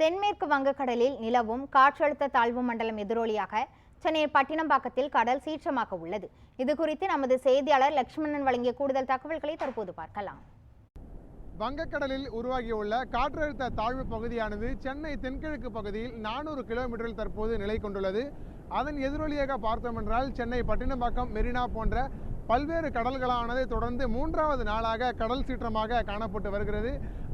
தென்மேற்கு வங்கக்கடலில் நிலவும் காற்றழுத்த தாழ்வு மண்டலம் எதிரொலியாக சென்னை பட்டினம்பாக்கத்தில் கடல் சீற்றமாக உள்ளது. இது குறித்து நமது செய்தியாளர் லட்சுமணன் வழங்கிய கூடுதல் தகவல்களை தற்போது பார்க்கலாம். வங்கக்கடலில் உருவாகியுள்ள காற்றழுத்த தாழ்வு பகுதியானது சென்னை தென்கிழக்கு பகுதியில் நானூறு கிலோமீட்டரில் தற்போது நிலை கொண்டுள்ளது. அதன் எதிரொலியாக பார்த்தோம் என்றால் சென்னை பட்டினம்பாக்கம் மெரினா போன்ற பல்வேறு கடல்களானது தொடர்ந்து மூன்றாவது நாளாக கடல் சீற்றமாக காணப்பட்டு வருகிறது.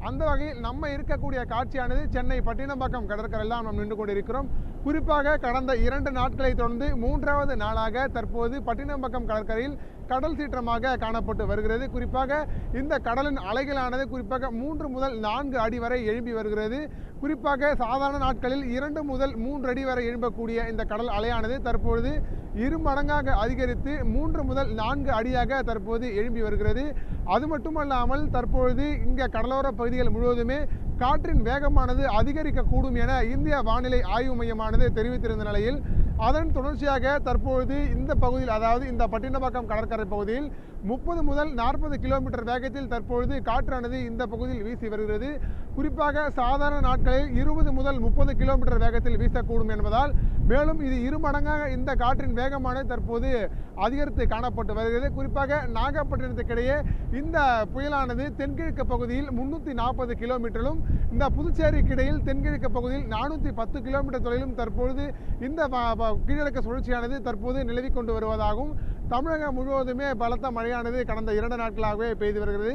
அந்த வகையில் நம்ம இருக்கக்கூடிய காட்சியானது சென்னை பட்டினம்பாக்கம் கடற்கரையெல்லாம் நாம் நின்று கொண்டிருக்கிறோம். குறிப்பாக கடந்த இரண்டு நாட்களை தொடர்ந்து மூன்றாவது நாளாக தற்போது பட்டினம்பாக்கம் கடற்கரையில் கடல் சீற்றமாக காணப்பட்டு வருகிறது. குறிப்பாக இந்த கடலின் அலைகளானது குறிப்பாக மூன்று முதல் நான்கு அடி வரை எழும்பி வருகிறது. குறிப்பாக சாதாரண நாட்களில் இரண்டு முதல் மூன்று அடி வரை எழும்பக்கூடிய இந்த கடல் அலையானது தற்பொழுது இரு மடங்காக அதிகரித்து மூன்று முதல் நான்கு அடியாக தற்போது எழும்பி வருகிறது. அது மட்டுமல்லாமல் தற்பொழுது இங்கே கடலோர பகுதிகள் முழுவதுமே காற்றின் வேகமானது அதிகரிக்கக்கூடும் என இந்திய வானிலை ஆய்வு மையமானது தெரிவித்திருந்த நிலையில் அதன் தொடர்ச்சியாக தற்பொழுது இந்த பகுதியில் அதாவது இந்த பட்டினப்பாக்கம் கடற்கரை பகுதியில் முப்பது முதல் நாற்பது கிலோமீட்டர் வேகத்தில் தற்பொழுது காற்றானது இந்த பகுதியில் வீசி வருகிறது. குறிப்பாக சாதாரண நாட்களில் இருபது முதல் முப்பது கிலோமீட்டர் வேகத்தில் வீசக்கூடும் என்பதால் மேலும் இது இரு மடங்காக இந்த காற்றின் வேகமானது தற்போது அதிகரித்து காணப்பட்டு வருகிறது. குறிப்பாக நாகப்பட்டினத்துக்கிடையே இந்த புயலானது தென்கிழக்கு பகுதியில் முன்னூற்றி நாற்பது கிலோமீட்டரிலும் இந்த புதுச்சேரிக்கு இடையில் தென்கிழக்கு பகுதியில் நானூற்றி பத்து கிலோமீட்டர் தொலைவிலும் தற்பொழுது இந்த வ- சுழற்சியானது தற்போது நிலவி கொண்டு வருவதாகவும் தமிழகம் முழுவதுமே பலத்த மழையானது கடந்த இரண்டு நாட்களாகவே பெய்து வருகிறது.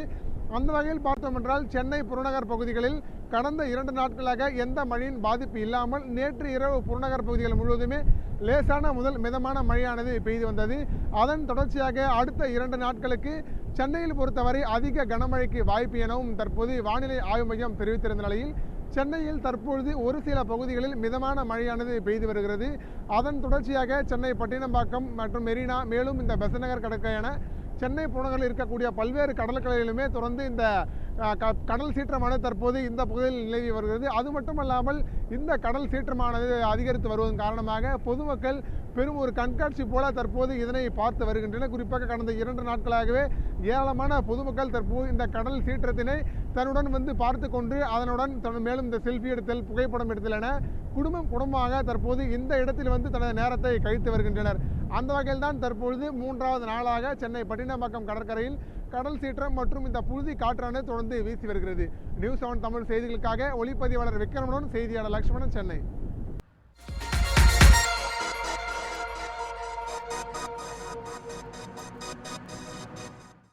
அந்த வகையில் பார்த்தோம் என்றால் சென்னை புறநகர் பகுதிகளில் கடந்த இரண்டு நாட்களாக எந்த மழையின் பாதிப்பு இல்லாமல் நேற்று இரவு புறநகர் பகுதிகள் முழுவதுமே லேசான முதல் மிதமான மழையானது பெய்து வந்தது. அதன் தொடர்ச்சியாக அடுத்த இரண்டு நாட்களுக்கு சென்னையில் பொறுத்தவரை அதிக கனமழைக்கு வாய்ப்பு எனவும் தற்போது வானிலை ஆய்வு மையம் தெரிவித்திருந்த நிலையில் சென்னையில் தற்பொழுது ஒரு சில பகுதிகளில் மிதமான மழையானது பெய்து வருகிறது. அதன் தொடர்ச்சியாக சென்னை பட்டினம்பாக்கம் மற்றும் மெரினா மேலும் இந்த பெசநகர் கடற்கரையான சென்னை புறநகரில் இருக்கக்கூடிய பல்வேறு கடற்கரையிலுமே தொடர்ந்து இந்த க- கடல் சீற்றமானது தற்போது இந்த பகுதியில் நிலவி வருகிறது. அது மட்டுமல்லாமல் இந்த கடல் சீற்றமானது அதிகரித்து வருவதன் காரணமாக பொதுமக்கள் பெரும் ஒரு கண்காட்சி போல தற்போது இதனை பார்த்து வருகின்றனர். குறிப்பாக கடந்த இரண்டு நாட்களாகவே ஏராளமான பொதுமக்கள் தற்போது இந்த கடல் சீற்றத்தினை தன்னுடன் வந்து பார்த்து கொண்டு அதனுடன் தன் மேலும் இந்த செல்ஃபி எடுத்தல் புகைப்படம் எடுத்தல் என குடும்பம் குடும்பமாக தற்போது இந்த இடத்தில் வந்து தனது நேரத்தை கழித்து வருகின்றனர். அந்த வகையில் தான் தற்பொழுது மூன்றாவது நாளாக சென்னை பட்டினப்பாக்கம் கடற்கரையில் கடல் சீற்றம் மற்றும் இந்த புழுதி காற்றானது தொடர்ந்து வீசி வருகிறது. நியூஸ் செவன் தமிழ் செய்திகளுக்காக ஒளிப்பதிவாளர் விக்ரமனுடன் செய்தியாளர் லட்சுமணன் சென்னை.